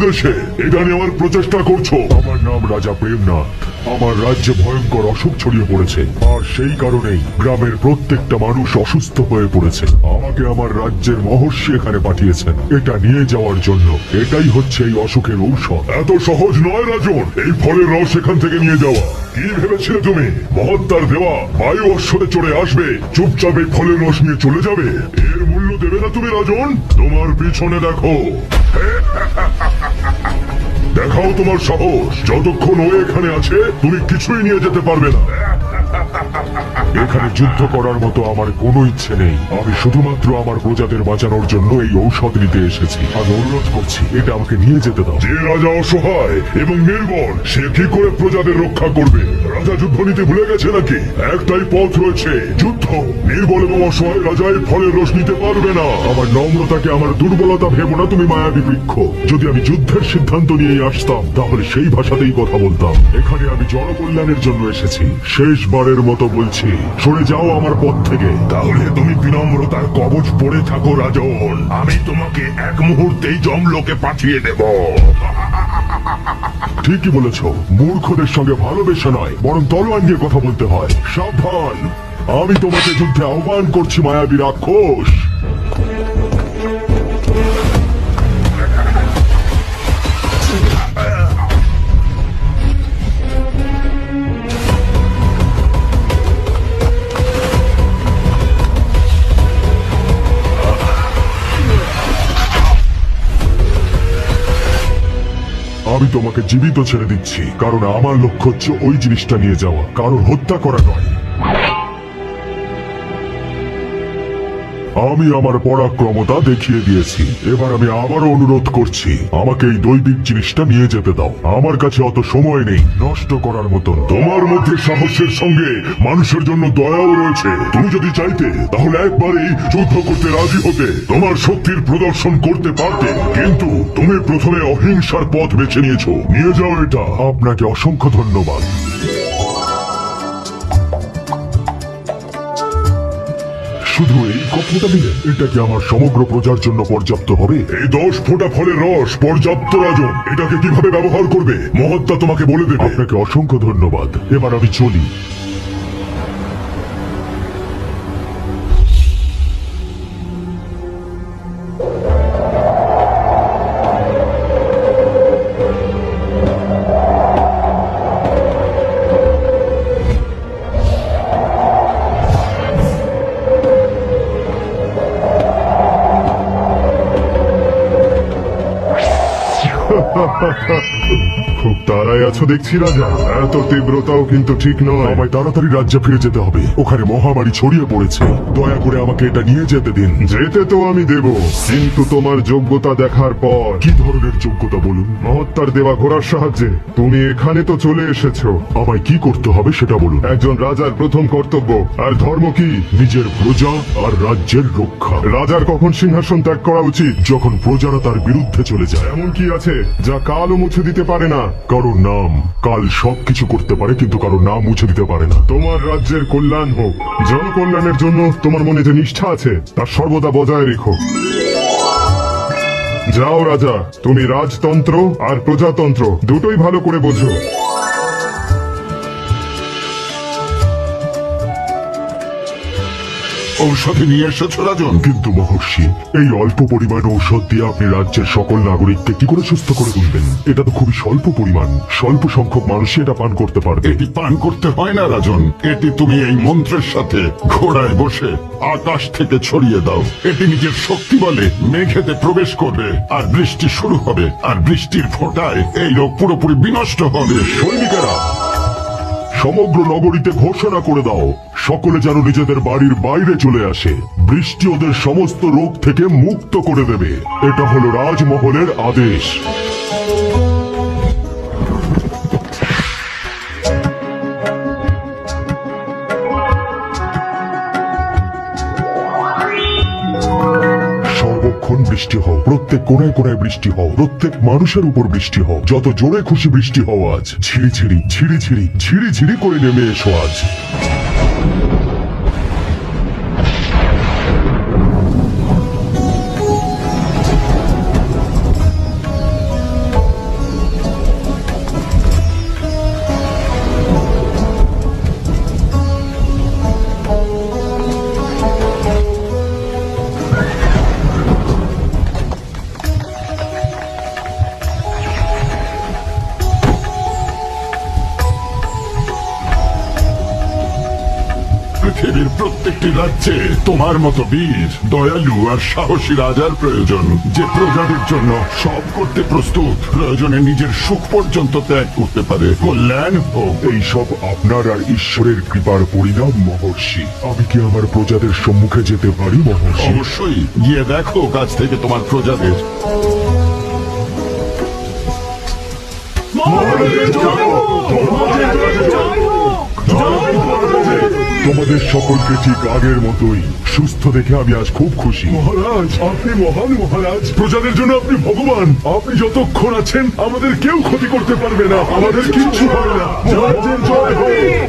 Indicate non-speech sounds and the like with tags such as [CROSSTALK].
নির্দেশে এটা আমার প্রচেষ্টা করছ। আমার নাম রাজা প্রেমনাথ। আমার রাজ্যে ভয়ঙ্কর অসুখ ছড়িয়ে পড়েছে। আর সেই কারণেই গ্রামের প্রত্যেকটা মানুষ অসুস্থ হয়ে পড়েছে। আমাকে আমার রাজ্যের মহর্ষি এখানে পাঠিয়েছেন। এটা নিয়ে যাওয়ার জন্য। এটাই হচ্ছে এই অসুখের ঔষধ। এত সহজ নয় রাজন। এই ফলের রস এখান থেকে নিয়ে যাওয়া। কি ভেবেছিলে তুমি? মহত্তার দেওয়া বায়ু অশ্বতে চড়ে আসবে, চুপচাপ এই ফলের রস নিয়ে চলে যাবে। এর মূল্য দেবে না তুমি, রাজন। তোমার পিছনে দেখো। [LAUGHS] দেখাও তোমার সাহস। যতক্ষণ ও এখানে আছে, তুমি কিছুই নিয়ে যেতে পারবে না। [LAUGHS] এখানে যুদ্ধ করার মতো আমার কোনো ইচ্ছে নেই। আমি শুধুমাত্র আমার প্রজাদের বাঁচানোর জন্য এই ঔষধ নিতে এসেছি। আমি অনুরোধ করছি, এটা আমাকে নিয়ে যেতে দাও। যে রাজা অসহায় এবং নির্বল, সে কি করে প্রজাদের রক্ষা করবে? রাজা যুদ্ধ নিতে ভুলে গেছে নাকি? একটাই পথ রয়েছে, যুদ্ধ। নির্বল এবং অসহায় রাজা এই ফলের রস নিতে পারবে না। আমার নম্রতাকে, আমার দুর্বলতা ভেবো না তুমি মায়াবী বৃক্ষ। যদি আমি যুদ্ধের সিদ্ধান্ত নিয়ে আসতাম, তাহলে সেই ভাষাতেই কথা বলতাম। এখানে আমি জনকল্যাণের জন্য এসেছি। শেষবারের মতো বলছি, সরে যাও আমার পথ থেকে। তাহলে তুমি বিনম্রতার কবচ পড়ে থাকো, রাজন। আমি তোমাকে এক মুহূর্তেই জমলোকে পাঠিয়ে দেব। [LAUGHS] ঠিকই বলেছ। মূর্খদের সঙ্গে ভালোবেসে নয়, বরং তলোয়ার নিয়ে কথা বলতে হয়। সাবধান! আমি তোমাকে যুদ্ধে আহ্বান করছি, মায়াবী রাক্ষস! আমি তোমাকে জীবিত ছেড়ে দিচ্ছি। কারণ আমার লক্ষ্য হচ্ছে ওই জিনিসটা নিয়ে যাওয়া। কারণ হত্যা করা নয়। আমি আমার পরাক্রমতা দেখিয়ে দিয়েছি। এবার আমি আবারও অনুরোধ করছি, আমাকে এই দৈবিক জিনিসটা নিয়ে যেতে দাও। আমার কাছে অত সময় নেই, নষ্ট করার মতো তোমার মধ্যে সাহসের সঙ্গে মানুষের জন্য দয়াও রয়েছে। তুমি যদি চাইতে, তাহলে একবারেই যুদ্ধ করতে রাজি হতে, তোমার শক্তির প্রদর্শন করতে পারতে। কিন্তু তুমি প্রথমে অহিংসার পথ বেছে নিয়েছো। নিয়ে যাও এটা। আপনাকে অসংখ্য ধন্যবাদ। শুধু এই কফটা দিলে এটা কি আমার সমগ্র প্রজার জন্য পর্যাপ্ত হবে। এই দশ ফোঁটা ফলের রস, পর্যাপ্ত রাজন, এটাকে কীভাবে ব্যবহার করবে? মহত্তা তোমাকে বলে দেবে। আপনাকে অসংখ্য ধন্যবাদ। এবার আমি চলি। Ha ha ha ha! খুব তাড়াই আছো দেখছি রাজা। এত তীব্রতাও কিন্তু ঠিক নয়। আমায় তাড়াতাড়ি রাজ্যে ফিরে যেতে হবে। ওখানে মহামারী ছড়িয়ে পড়েছে। দয়া করে আমাকে এটা নিয়ে যেতে দিন। যেতে তো আমি দেব। কিন্তু তোমার যোগ্যতা দেখার পর কি ধরনের যোগ্যতা বলুন? মহত্তার দেওয়া ঘোড়ার সাহায্যে। তুমি এখানে তো চলে এসেছ। আমায় কি করতে হবে সেটা বলুন। একজন রাজার প্রথম কর্তব্য। আর ধর্ম কি? নিজের প্রজা আর রাজ্যের রক্ষা। রাজার কখন সিংহাসন ত্যাগ করা উচিত? যখন প্রজারা তার বিরুদ্ধে চলে যায়। এমন কি আছে যা কালও মুছে দিতে পারে না? কারোর নাম কাল সবকিছু করতে পারে, কিন্তু কারও নাম মুছে দিতে পারে না। তোমার রাজ্যের কল্যাণ হোক জনকল্যাণের জন্য তোমার মনে যে নিষ্ঠা আছে, তা সর্বদা বজায় রেখো। যাও রাজা, তুমি রাজতন্ত্র আর প্রজাতন্ত্র, দুটোই ভালো করে বোঝো। ঔষধি নিয়ে এসেছ রাজন? কিন্তু মহর্ষি এই অল্প পরিমাণ ঔষধ দিয়ে আপনি রাজ্যের সকল নাগরিককে কি করে সুস্থ করে তুলবেন? এটা তো খুবই স্বল্প পরিমাণ। স্বল্প সংখ্যক মানুষই এটা পান করতে পারবে। এটি পান করতে হয় না রাজন। এটি তুমি এই মন্ত্রের সাথে ঘোড়ায় বসে আকাশ থেকে ছড়িয়ে দাও। এটি নিজের শক্তি বলে মেঘেতে প্রবেশ করবে আর বৃষ্টি শুরু হবে আর বৃষ্টির ফোঁটায় এই রোগ পুরোপুরি বিনষ্ট হবে। সৈনিকেরা সমগ্র নগরীতে ঘোষণা করে দাও। সকলে যেন নিজেদের বাড়ির বাইরে চলে আসে। বৃষ্টি ওদের সমস্ত রোগ থেকে মুক্ত করে দেবে। এটা হলো রাজমহলের আদেশ। বৃষ্টি হও। প্রত্যেক কোনায় কোনায় বৃষ্টি হও। প্রত্যেক মানুষের উপর বৃষ্টি হও। যত জোরে খুশি বৃষ্টি হও আজ। ছিঁড়ি ছিঁড়ি ছিঁড়ি ছিঁড়ি ছিঁড়ি ছিঁড়ি করে নেমে এসো আজ। পৃথিবীর প্রত্যেকটি রাজ্যে তোমার মতো বীর দয়ালু আর সাহসী রাজার প্রয়োজন যে প্রজাদের জন্য সব করতে প্রস্তুত প্রয়োজনে নিজের সুখ পর্যন্ত ত্যাগ করতে পারে। কল্যাণ হোক এইসব আপনার আর ঈশ্বরের কৃপার পরিণাম মহর্ষি। আমি কি আমার প্রজাদের সম্মুখে যেতে পারি মহর্ষি? অবশ্যই। গিয়ে দেখো কাছ থেকে তোমার প্রজাদের। তোমাদের সকলকে ঠিক আগের মতোই সুস্থ দেখে আমি আজ খুব খুশি। মহারাজ, আপনি মহান মহারাজ। প্রজাদের জন্য আপনি ভগবান। আপনি যতক্ষণ আছেন, আমাদের কেউ ক্ষতি করতে পারবে না। আমাদের কিছু হবে না। জয় জয়।